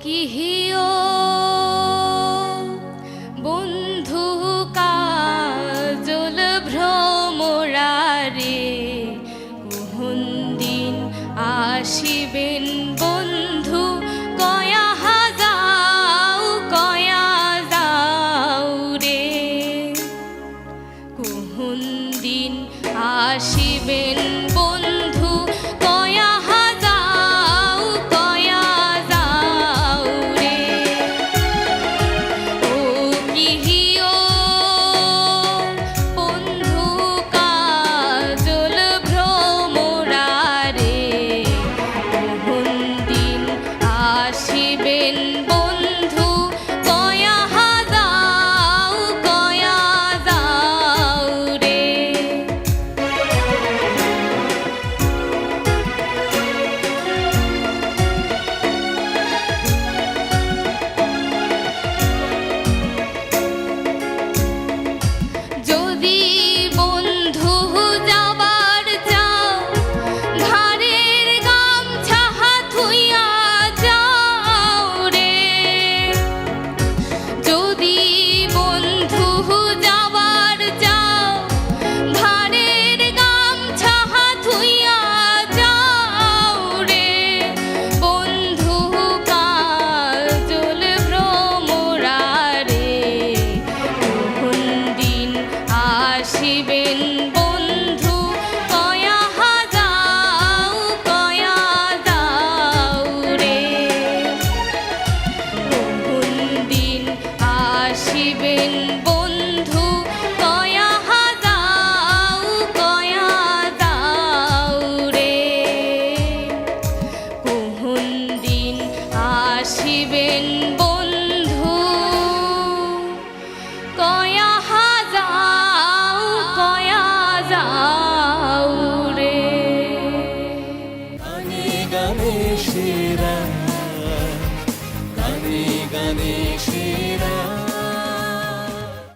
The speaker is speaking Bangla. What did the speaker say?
কি হিও বন্ধু কাজল ভ্রমরারে কুহন দিন আসিবেন বন্ধু? কয়া হাজাও কয়া যাও রে। কুহুন দিন আসিবেন বন্ধু আসিবেন বন্ধু, কয়া হাজাও কয়া যাও রে। কোন দিন আসিবেন বন্ধু, কয়া হাজাও কয়া যাও রে। কোন দিন আসিবেন গানে শিরা গানে গানে